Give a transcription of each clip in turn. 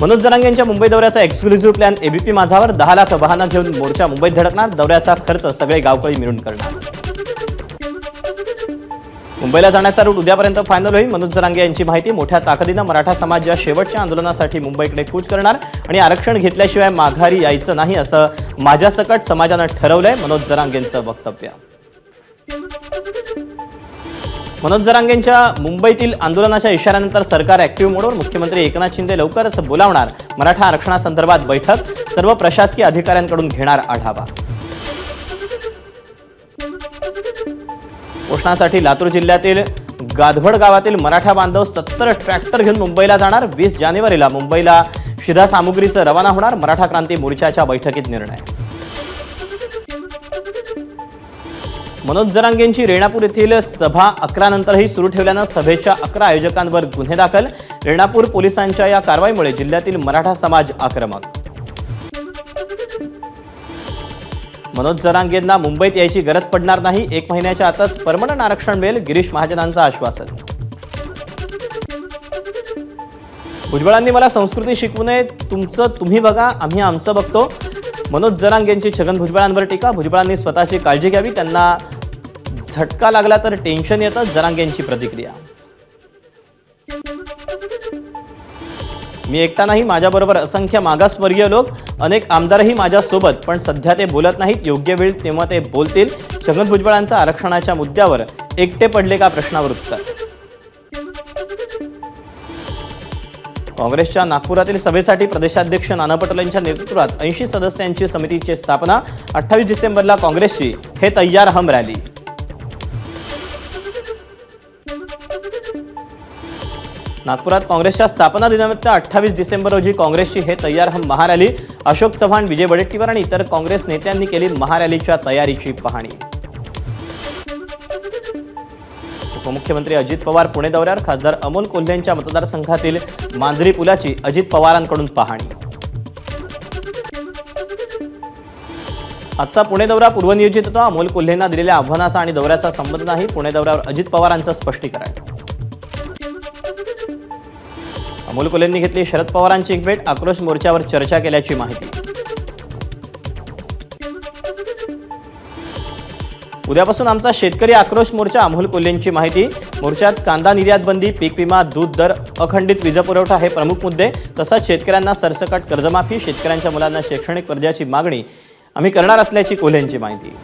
मनोज जरांग यांच्या मुंबई दौऱ्याचा exclusive plan ABP माझावर. दहा लाख वाहनं घेऊन मोर्चा मुंबईत धडकणार. दौऱ्याचा खर्च सगळे गावकरी मिळून करणार. मुंबईला जाण्याचा रूट उद्यापर्यंत फायनल होईल. मनोज जरांगे यांची माहिती मोठ्या ताकदीनं मराठा समाज या शेवटच्या आंदोलनासाठी मुंबईकडे कूच करणार आणि आरक्षण घेतल्याशिवाय माघारी यायचं नाही असं माझ्या सकट समाजानं ठरवलंय मनोज जरांगेंचं वक्तव्य. मनोज जरांगेंच्या मुंबईतील आंदोलनाच्या इशाऱ्यानंतर सरकार ऍक्टिव्ह मोडवर मुख्यमंत्री एकनाथ शिंदे लवकरच बोलावणार. मराठा आरक्षणासंदर्भात बैठक सर्व प्रशासकीय अधिकाऱ्यांकडून घेणार आढावा. पोषणासाठी लातूर जिल्ह्यातील गाधवड गावातील मराठा बांधव सत्तर ट्रॅक्टर घेऊन मुंबईला जाणार. वीस जानेवारीला मुंबईला शिधा सामुग्रीचं रवाना होणार. मराठा क्रांती मोर्चाच्या बैठकीत निर्णय मनोज जरांगेंची रेणापूर येथील सभा अकरा नंतरही सुरू ठेवल्यानं सभेच्या अकरा आयोजकांवर गुन्हे दाखल. रेणापूर पोलिसांच्या या कारवाईमुळे जिल्ह्यातील मराठा समाज आक्रमक. मनोज जरांगेंना मुंबईत यायची गरज पडणार नाही. एक महिन्याच्या आतच परमनंट आरक्षण मिळेल गिरीश महाजनांचं आश्वासन. भुजबळांनी मला संस्कृती शिकवू नये तुमचं तुम्ही बघा आम्ही आमचं बघतो. मनोज जरांगेंची छगन भुजबळांवर टीका. भुजबळांनी स्वतःची काळजी घ्यावी त्यांना झटका लागला तर टेन्शन येतं जरांगेंची प्रतिक्रिया. मी एकटा नाही माझ्याबरोबर असंख्य मागासवर्गीय लोक अनेक आमदारही माझ्यासोबत पण सध्या ते बोलत नाहीत योग्य वेळ तेव्हा ते बोलतील. छगन भुजबळांचा आरक्षणाच्या मुद्द्यावर एकटे पडले का प्रश्नावर उत्तर? काँग्रेसच्या नागपुरातील सभेसाठी प्रदेशाध्यक्ष नाना पटोले यांच्या नेतृत्वात ऐंशी सदस्यांची समितीची स्थापना अठ्ठावीस डिसेंबरला काँग्रेसची हे तय्यार हम रॅली. नागपुरात काँग्रेसच्या स्थापना दिनानिमित्त अठ्ठावीस डिसेंबर रोजी काँग्रेसची हे तयार हम महारॅली अशोक चव्हाण विजय वडेट्टीवार आणि इतर काँग्रेस नेत्यांनी केली महारॅलीच्या तयारीची पाहणी. उपमुख्यमंत्री अजित पवार पुणे दौऱ्यावर खासदार अमोल कोल्हेंच्या मतदारसंघातील मांजरी पुलाची अजित पवारांकडून पाहणी. आजचा पुणे दौरा पूर्वनियोजित होता. अमोल कोल्हेंना दिलेल्या आव्हानाचा आणि दौऱ्याचा संबंध नाही. पुणे दौऱ्यावर अजित पवारांचं स्पष्टीकरण. अमोल कोलेंनी घेतली शरद पवारांची एक भेट. आक्रोश मोर्चावर चर्चा केल्याची माहिती. उद्यापासून आमचा शेतकरी आक्रोश मोर्चा अमोल कोल्हेंची माहिती. मोर्चात कांदा निर्यात बंदी पीक विमा दूध दर अखंडित वीजपुरवठा हे प्रमुख मुद्दे. तसंच शेतकऱ्यांना सरसकट कर्जमाफी शेतकऱ्यांच्या मुलांना शैक्षणिक कर्जाची मागणी. आम्ही करणार असल्याची कोल्हेंची माहिती.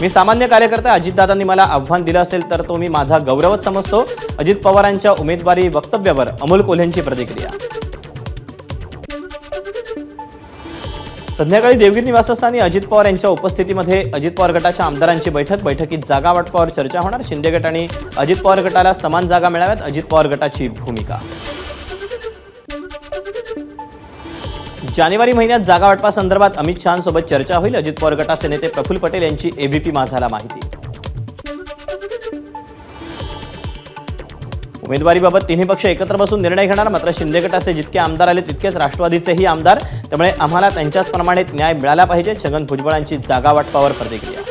मी सामान्य कार्यकर्ता अजितदादांनी मला आव्हान दिलं असेल तर तो मी माझा गौरवच समजतो. अजित पवारांच्या उमेदवारी वक्तव्यावर अमोल कोल्हेंची प्रतिक्रिया. संध्याकाळी देवगिरी निवासस्थानी अजित पवार यांच्या उपस्थितीमध्ये अजित पवार गटाच्या आमदारांची बैठक. बैठकीत जागा वाटपावर चर्चा होणार. शिंदे गट आणि अजित पवार गटाला समान जागा मिळाव्यात. अजित पवार गटाची भूमिका. जानेवारी महिन्यात जागा वाटपासंदर्भात अमित शहांसोबत चर्चा होईल. अजित पवार गटाचे नेते प्रफुल्ल पटेल यांची एबीपी माझाला माहिती. उमेदवारीबाबत तिन्ही पक्ष एकत्र बसून निर्णय घेणार मात्र शिंदे गटाचे जितके आमदार आले तितकेच राष्ट्रवादीचेही आमदार. त्यामुळे आम्हाला त्यांच्याच प्रमाणे न्याय मिळाला पाहिजे. छगन भुजबळांची जागा वाटपावर प्रतिक्रिया.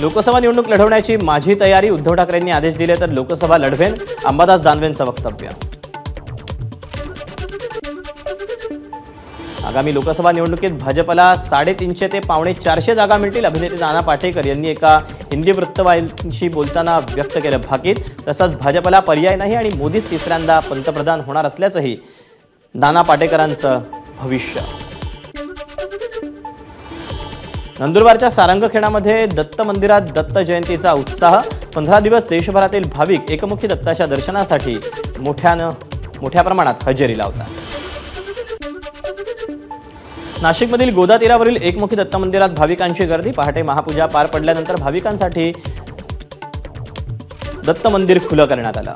लोकसभा निवडणूक लढवण्याची माझी तयारी उद्धव ठाकरेंनी आदेश दिले तर लोकसभा लढवेन. अंबादास दानवेंचं वक्तव्य. आगामी लोकसभा निवडणुकीत भाजपला साडेतीनशे ते पावणे चारशे जागा मिळतील अभिनेते नाना पाटेकर यांनी एका हिंदी वृत्तवाहिनीशी बोलताना व्यक्त केलं. भाकीत तसंच भाजपला पर्याय नाही आणि मोदीच तिसऱ्यांदा पंतप्रधान होणार असल्याचंही नाना पाटेकरांचं भविष्य. नंदुरबारच्या सारंगखेडामध्ये दत्त मंदिरात दत्त जयंतीचा उत्साह. पंधरा दिवस देशभरातील भाविक एकमुखी दत्ताच्या दर्शनासाठी मोठ्यानं मोठ्या प्रमाणात हजेरी लावतात. नाशिकमधील गोदा तीरावरील एकमुखी दत्त मंदिरात भाविकांची गर्दी. पहाटे महापूजा पार पडल्यानंतर भाविकांसाठी दत्त मंदिर खुलं करण्यात आलं.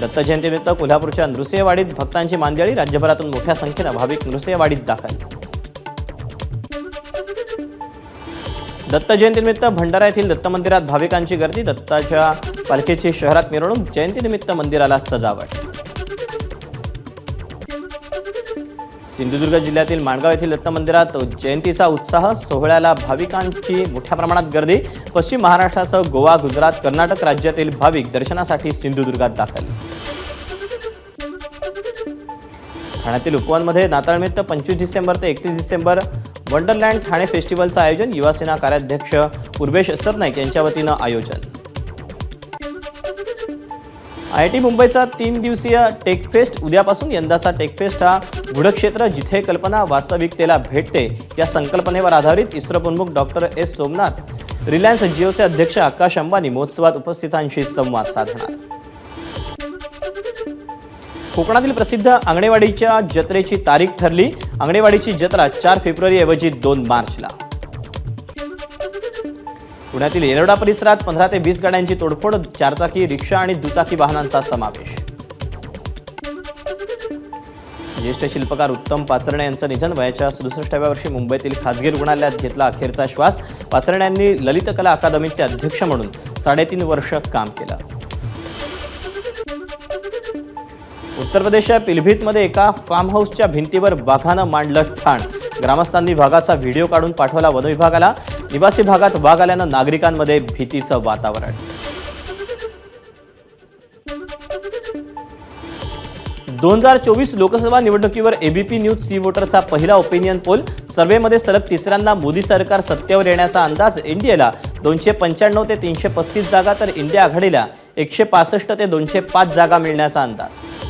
दत्त जयंतीनिमित्त कोल्हापूरच्या नृसिंहवाडीत भक्तांची मांदियाळी. राज्यभरातून मोठ्या संख्येनं भाविक नृसिंहवाडीत दाखल. दत्त जयंतीनिमित्त भंडारा येथील दत्त मंदिरात भाविकांची गर्दी. दत्ताच्या पालखीची शहरात मिरवणूक. जयंतीनिमित्त मंदिराला सजावट. सिंधुदुर्ग जिल्ह्यातील माणगाव येथील दत्त मंदिरात जयंतीचा उत्साह सोहळ्याला भाविकांची मोठ्या प्रमाणात गर्दी. पश्चिम महाराष्ट्रासह गोवा गुजरात कर्नाटक राज्यातील भाविक दर्शनासाठी सिंधुदुर्गात दाखल. ठाण्यातील उपवनमध्ये नाताळनिमित्त पंचवीस डिसेंबर ते एकतीस डिसेंबर वंडरलँड ठाणे फेस्टिवलचं आयोजन युवासेना कार्याध्यक्ष उर्वेश सरनाईक यांच्या वतीनं आयोजन. आय आय टी मुंबईचा तीन दिवसीय टेकफेस्ट उद्यापासून यंदाचा टेकफेस्ट हा गुढक्षेत्र जिथे कल्पना वास्तविकतेला भेटते या संकल्पनेवर आधारित इस्रो प्रमुख डॉक्टर एस सोमनाथ रिलायन्स जिओचे अध्यक्ष आकाश अंबानी महोत्सवात उपस्थितांशी संवाद साधणार. कोकणातील प्रसिद्ध आंगणेवाडीच्या जत्रेची तारीख ठरली. आंगणेवाडीची जत्रा चार फेब्रुवारीऐवजी दोन मार्चला. पुण्यातील येलोडा परिसरात पंधरा ते वीस गाड्यांची तोडफोड चारचाकी रिक्षा आणि दुचाकी वाहनांचा समावेश. ज्येष्ठ शिल्पकार उत्तम पाचरणे यांचं निधन वयाच्या सदुसष्टाव्या वर्षी मुंबईतील खासगी रुग्णालयात घेतला अखेरचा श्वास. पाचरणे यांनी ललित कला अकादमीचे अध्यक्ष म्हणून साडेतीन वर्ष काम केलं. उत्तर प्रदेशच्या पिलभीतमध्ये एका फार्म हाऊसच्या भिंतीवर वाघानं मांडलं ठाण. ग्रामस्थांनी वाघाचा व्हिडिओ काढून पाठवला वनविभागाला. निवासी भागात वाघ आल्यानं नागरिकांमध्ये भीतीचं वातावरण. दोन हजार चोवीस लोकसभा निवडणुकीवर एबीपी न्यूज सी वोटरचा पहिला ओपिनियन पोल सर्व्हेमध्ये सलग तिसऱ्यांदा मोदी सरकार सत्तेवर येण्याचा अंदाज एनडीएला. दोनशे पंच्याण्णव ते तीनशे पस्तीस जागा तर इंडिया आघाडीला. एकशे पासष्ट ते दोनशे पाच जागा मिळण्याचा अंदाज.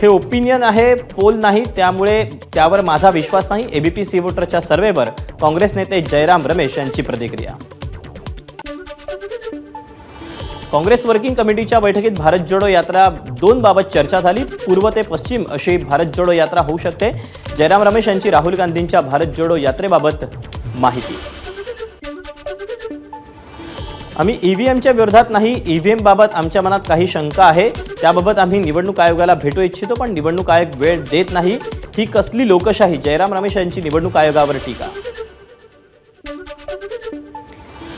हे ओपिनियन आहे पोल नाही त्यामुळे त्यावर माझा विश्वास नाही. एबीपी सी वोटरच्या सर्व्हेवर काँग्रेस नेते जयराम रमेश यांची प्रतिक्रिया. काँग्रेस वर्किंग कमिटीच्या बैठकीत भारत जोडो यात्रा दोन बाबत चर्चा झाली. पूर्व ते पश्चिम अशी भारत जोडो यात्रा होऊ शकते. जयराम रमेश यांची राहुल गांधींच्या भारत जोडो यात्रेबाबत माहिती. आम्ही ई व्ही एमच्या विरोधात नाही ई व्ही एमबाबत आमच्या मनात काही शंका आहे. त्याबाबत आम्ही निवडणूक आयोगाला भेटू इच्छितो पण निवडणूक आयोग वेळ देत नाही. ही कसली लोकशाही? जयराम रमेश यांची निवडणूक आयोगावर टीका.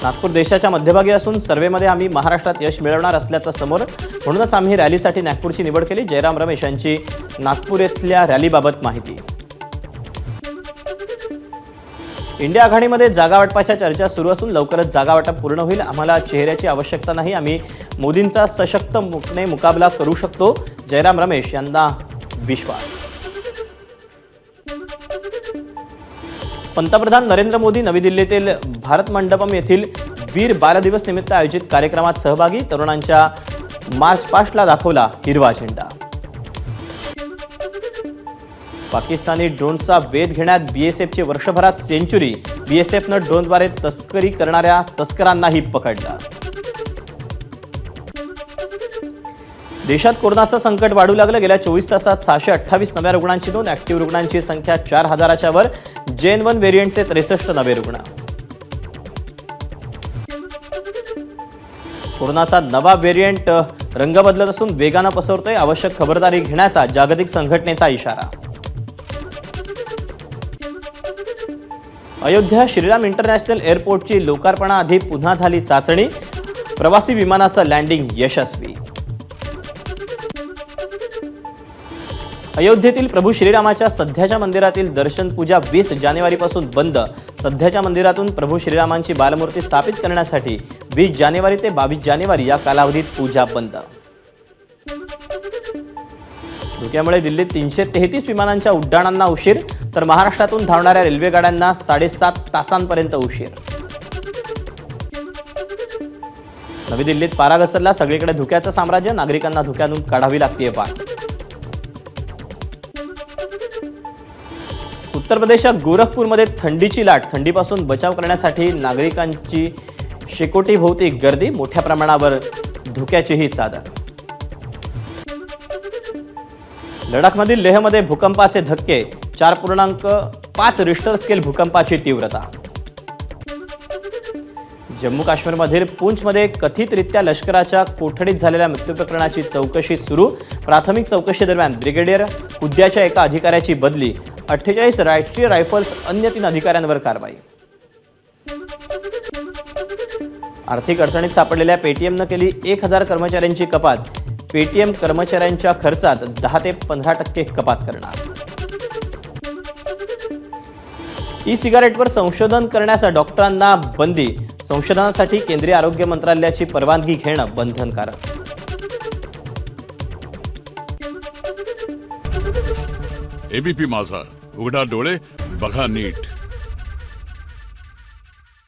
नागपूर देशाच्या मध्यभागी असून सर्वेमध्ये आम्ही महाराष्ट्रात यश मिळवणार असल्याचं समोर म्हणूनच आम्ही रॅलीसाठी नागपूरची निवड केली. जयराम रमेश यांची नागपूर येथल्या रॅलीबाबत माहिती. इंडिया आघाडीमध्ये जागा वाटपाच्या चर्चा सुरू असून लवकरच जागा वाटप पूर्ण होईल. आम्हाला चेहऱ्याची आवश्यकता नाही. आम्ही मोदींचा सशक्त मुकने मुकाबला करू शकतो. जयराम रमेश यांना विश्वास. पंतप्रधान नरेंद्र मोदी नवी दिल्लीतील भारत मंडपम येथील वीर बालदिवस निमित्त आयोजित कार्यक्रमात सहभागी तरुणांच्या मार्च पास्टला दाखवला हिरवा झेंडा. पाकिस्तानी ड्रोनचा वेध घेण्यात बीएसएफची वर्षभरात सेंचुरी. बीएसएफनं ड्रोनद्वारे तस्करी करणाऱ्या तस्करांनाही पकडलं. देशात कोरोनाचं संकट वाढू लागलं. गेल्या चोवीस तासात सहाशे अठ्ठावीस नव्या रुग्णांची नोंद. ऍक्टिव्ह रुग्णांची संख्या चार हजाराच्या वर. जेन वन व्हेरियंटचे त्रेसष्ट नवे रुग्ण. कोरोनाचा नवा व्हेरियंट रंग बदलत असून वेगानं पसरतोय. आवश्यक खबरदारी घेण्याचा जागतिक संघटनेचा इशारा. अयोध्या श्रीराम इंटरनॅशनल एअरपोर्टची लोकार्पणाआधी पुन्हा झाली चाचणी. प्रवासी विमानाचं लँडिंग यशस्वी. अयोध्येतील प्रभू श्रीरामाच्या सध्याच्या मंदिरातील दर्शन पूजा वीस जानेवारीपासून बंद. सध्याच्या मंदिरातून प्रभू श्रीरामांची बालमूर्ती स्थापित करण्यासाठी वीस जानेवारी ते बावीस जानेवारी या कालावधीत पूजा बंद. धुक्यामुळे दिल्लीत तीनशे तेहतीस विमानांच्या उड्डाणांना उशीर. तर महाराष्ट्रातून धावणाऱ्या रेल्वेगाड्यांना साडेसात तासांपर्यंत उशीर. नवी दिल्लीत पारा घसरला सगळीकडे धुक्याचं साम्राज्य नागरिकांना धुक्यातून काढावी लागतीये पाठ उत्तर प्रदेशात गोरखपूरमध्ये थंडीची लाट थंडीपासून बचाव करण्यासाठी नागरिकांची शेकोटीभोवती गर्दी मोठ्या प्रमाणावर धुक्याचीही चादर. लडाखमधील लेहमध्ये भूकंपाचे धक्के चार पूर्णांक पाच रिश्टर स्केल भूकंपाची तीव्रता. जम्मू काश्मीरमधील पूंछमध्ये कथितरित्या लष्कराच्या कोठडीत झालेल्या मृत्यू प्रकरणाची चौकशी सुरू. प्राथमिक चौकशीदरम्यान ब्रिगेडियर हुद्द्याच्या एका अधिकाऱ्याची बदली. अठ्ठेचाळीस राष्ट्रीय रायफल्स अन्य तीन अधिकाऱ्यांवर कारवाई. आर्थिक अडचणीत सापडलेल्या पेटीएमनं केली एक हजार कर्मचाऱ्यांची कपात. पेटीएम कर्मचाऱ्यांच्या खर्चात दहा ते पंधरा टक्के कपात करणार. ई सिगारेटवर संशोधन करण्यास डॉक्टरांना बंदी. संशोधनासाठी केंद्रीय आरोग्य मंत्रालयाची परवानगी घेणं बंधनकारक. एबीपी माझा. उघडा डोळे बघा नीट.